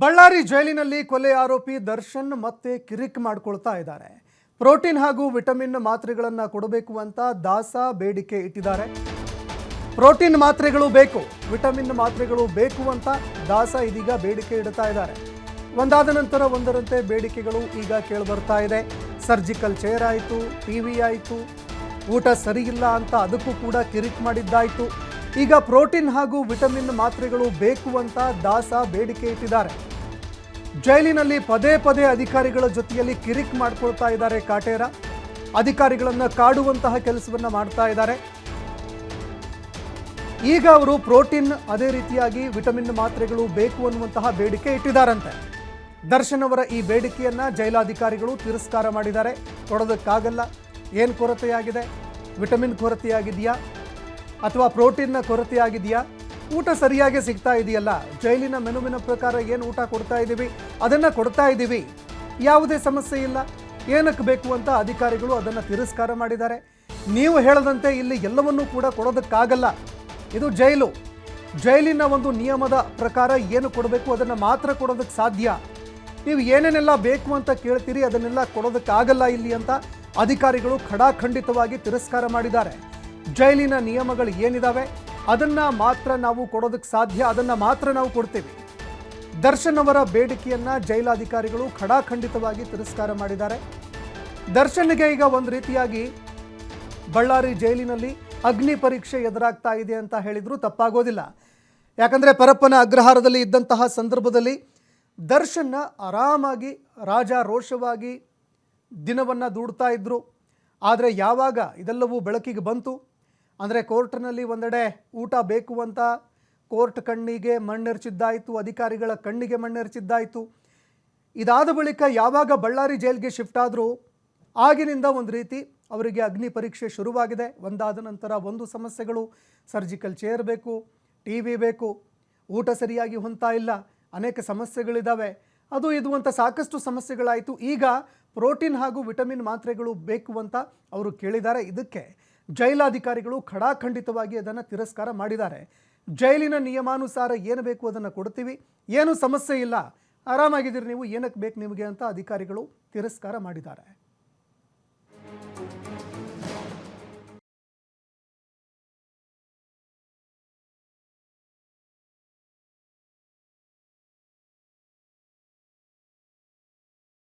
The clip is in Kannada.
ಬಳ್ಳಾರಿ ಜೈಲಿನಲ್ಲಿ ಕೊಲೆ ಆರೋಪಿ ದರ್ಶನ್ ಮತ್ತೆ ಕಿರಿಕ್ ಮಾಡ್ಕೊಳ್ತಾ ಇದ್ದಾರೆ. ಪ್ರೋಟೀನ್ ಹಾಗೂ ವಿಟಮಿನ್ ಮಾತ್ರೆಗಳನ್ನು ಕೊಡಬೇಕು ಅಂತ ದಾಸ ಬೇಡಿಕೆ ಇಟ್ಟಿದ್ದಾರೆ. ಪ್ರೋಟೀನ್ ಮಾತ್ರೆಗಳು ಬೇಕು, ವಿಟಮಿನ್ ಮಾತ್ರೆಗಳು ಬೇಕು ಅಂತ ದಾಸ ಇದೀಗ ಬೇಡಿಕೆ ಇಡ್ತಾ ಇದ್ದಾರೆ. ಒಂದಾದ ನಂತರ ಒಂದರಂತೆ ಬೇಡಿಕೆಗಳು ಈಗ ಕೇಳಿಬರ್ತಾ ಇದೆ. ಸರ್ಜಿಕಲ್ ಚೇರ್ ಆಯಿತು, ಟಿ ವಿ ಆಯಿತು, ಊಟ ಸರಿಯಿಲ್ಲ ಅಂತ ಅದಕ್ಕೂ ಕೂಡ ಕಿರಿಕ್ ಮಾಡಿದ್ದಾಯಿತು. ಈಗ ಪ್ರೋಟೀನ್ ಹಾಗೂ ವಿಟಮಿನ್ ಮಾತ್ರೆಗಳು ಬೇಕು ಅಂತ ದಾಸ ಬೇಡಿಕೆ ಇಟ್ಟಿದ್ದಾರೆ. ಜೈಲಿನಲ್ಲಿ ಪದೇ ಪದೇ ಅಧಿಕಾರಿಗಳ ಜೊತೆಯಲ್ಲಿ ಕಿರಿಕ್ ಮಾಡ್ಕೊಳ್ತಾ ಇದ್ದಾರೆ ಕಾಟೇರ. ಅಧಿಕಾರಿಗಳನ್ನು ಕಾಡುವಂತಹ ಕೆಲಸವನ್ನ ಮಾಡ್ತಾ ಇದ್ದಾರೆ. ಈಗ ಅವರು ಪ್ರೋಟೀನ್ ಅದೇ ರೀತಿಯಾಗಿ ವಿಟಮಿನ್ ಮಾತ್ರೆಗಳು ಬೇಕು ಅನ್ನುವಂತಹ ಬೇಡಿಕೆ ಇಟ್ಟಿದ್ದಾರಂತೆ. ದರ್ಶನ್ ಅವರ ಈ ಬೇಡಿಕೆಯನ್ನ ಜೈಲಾಧಿಕಾರಿಗಳು ತಿರಸ್ಕಾರ ಮಾಡಿದ್ದಾರೆ. ಕೊಡೋದಕ್ಕಾಗಲ್ಲ ಏನು ಕೊರತೆಯಾಗಿದೆ? ವಿಟಮಿನ್ ಕೊರತೆಯಾಗಿದೆಯಾ? ಅಥವಾ ಪ್ರೋಟೀನ್ನ ಕೊರತೆಯಾಗಿದೆಯಾ? ಊಟ ಸರಿಯಾಗಿ ಸಿಗ್ತಾ ಇದೆಯಲ್ಲ? ಜೈಲಿನ ಮೆನುವಿನ ಪ್ರಕಾರ ಏನು ಊಟ ಕೊಡ್ತಾ ಇದ್ದೀವಿ ಅದನ್ನು ಕೊಡ್ತಾ ಇದ್ದೀವಿ ಯಾವುದೇ ಸಮಸ್ಯೆ ಇಲ್ಲ. ಏನಕ್ಕೆ ಬೇಕು ಅಂತ ಅಧಿಕಾರಿಗಳು ಅದನ್ನು ತಿರಸ್ಕಾರ ಮಾಡಿದ್ದಾರೆ. ನೀವು ಹೇಳದಂತೆ ಇಲ್ಲಿ ಎಲ್ಲವನ್ನೂ ಕೂಡ ಕೊಡೋದಕ್ಕಾಗಲ್ಲ. ಇದು ಜೈಲು. ಜೈಲಿನ ಒಂದು ನಿಯಮದ ಪ್ರಕಾರ ಏನು ಕೊಡಬೇಕು ಅದನ್ನು ಮಾತ್ರ ಕೊಡೋದಕ್ಕೆ ಸಾಧ್ಯ. ನೀವು ಏನೇನೆಲ್ಲ ಬೇಕು ಅಂತ ಕೇಳ್ತೀರಿ ಅದನ್ನೆಲ್ಲ ಕೊಡೋದಕ್ಕಾಗಲ್ಲ ಇಲ್ಲಿ ಅಂತ ಅಧಿಕಾರಿಗಳು ಖಡಾಖಂಡಿತವಾಗಿ ತಿರಸ್ಕಾರ ಮಾಡಿದ್ದಾರೆ. ಜೈಲಿನ ನಿಯಮಗಳು ಏನಿದಾವೆ? ಅದನ್ನ ಮಾತ್ರ ನಾವು ಕೊಡೋದಕ್ಕೆ ಸಾಧ್ಯ, ಅದನ್ನ ಮಾತ್ರ ನಾವು ಕೊಡ್ತೀವಿ. ದರ್ಶನ್ ಅವರ ಬೇಡಿಕೆಯನ್ನ ಜೈಲಾಧಿಕಾರಿಗಳು ಖಡಾಖಂಡಿತವಾಗಿ ತಿರಸ್ಕಾರ ಮಾಡಿದ್ದಾರೆ. ದರ್ಶನ್ಗೆ ಈಗ ಒಂದು ರೀತಿಯಾಗಿ ಬಳ್ಳಾರಿ ಜೈಲಿನಲ್ಲಿ ಅಗ್ನಿ ಪರೀಕ್ಷೆ ಎದುರಾಗ್ತಾ ಇದೆ ಅಂತ ಹೇಳಿದ್ರು, ತಪ್ಪಾಗೋದಿಲ್ಲ. ಯಾಕಂದರೆ ಪರಪ್ಪನ ಅಗ್ರಹಾರದಲ್ಲಿ ಇದ್ದಂತಹ ಸಂದರ್ಭದಲ್ಲಿ ದರ್ಶನ್ನ ಆರಾಮಾಗಿ ರಾಜ ರೋಷವಾಗಿ ದಿನವನ್ನು ದೂಡ್ತಾ ಇದ್ದರು ಆದರೆ ಯಾವಾಗ ಇದೆಲ್ಲವೂ ಬೆಳಕಿಗೆ ಬಂತು. ಅಂದರೆ ಕೋರ್ಟ್ನಲ್ಲಿ ಒಂದೆಡೆ ಊಟ ಬೇಕು ಅಂತ ಕೋರ್ಟ್ ಕಣ್ಣಿಗೆ ಮಣ್ಣೆರಚಿದ್ದಾಯಿತು, ಅಧಿಕಾರಿಗಳ ಕಣ್ಣಿಗೆ ಮಣ್ಣೆರಚಿದ್ದಾಯಿತು. ಇದಾದ ಬಳಿಕ ಯಾವಾಗ ಬಳ್ಳಾರಿ ಜೈಲ್ಗೆ ಶಿಫ್ಟ್ ಆದರೂ ಆಗಿನಿಂದ ಒಂದು ರೀತಿ ಅವರಿಗೆ ಅಗ್ನಿ ಪರೀಕ್ಷೆ ಶುರುವಾಗಿದೆ. ಒಂದಾದ ನಂತರ ಒಂದು ಸಮಸ್ಯೆಗಳು, ಸರ್ಜಿಕಲ್ ಚೇರ್ ಬೇಕು, ಟಿ ವಿ ಬೇಕು, ಊಟ ಸರಿಯಾಗಿ ಹೊಂತಾ ಇಲ್ಲ, ಅನೇಕ ಸಮಸ್ಯೆಗಳಿದ್ದಾವೆ ಅದು ಇದು ಅಂತ ಸಾಕಷ್ಟು ಸಮಸ್ಯೆಗಳಾಯಿತು. ಈಗ ಪ್ರೋಟೀನ್ ಹಾಗೂ ವಿಟಮಿನ್ ಮಾತ್ರೆಗಳು ಬೇಕು ಅಂತ ಅವರು ಕೇಳಿದ್ದಾರೆ. ಇದಕ್ಕೆ ಜೈಲಾಧಿಕಾರಿಗಳು ಖಡಾಖಂಡಿತವಾಗಿ ಅದನ್ನು ತಿರಸ್ಕಾರ ಮಾಡಿದ್ದಾರೆ. ಜೈಲಿನ ನಿಯಮಾನುಸಾರ ಏನು ಬೇಕು ಅದನ್ನು ಕೊಡ್ತೀವಿ? ಏನು ಸಮಸ್ಯೆ ಇಲ್ಲ? ಆರಾಮಾಗಿದ್ದೀರಿ ನೀವು, ಏನಕ್ಕೆ ಬೇಕು ನಿಮಗೆ ಅಂತ ಅಧಿಕಾರಿಗಳು ತಿರಸ್ಕಾರ ಮಾಡಿದ್ದಾರೆ.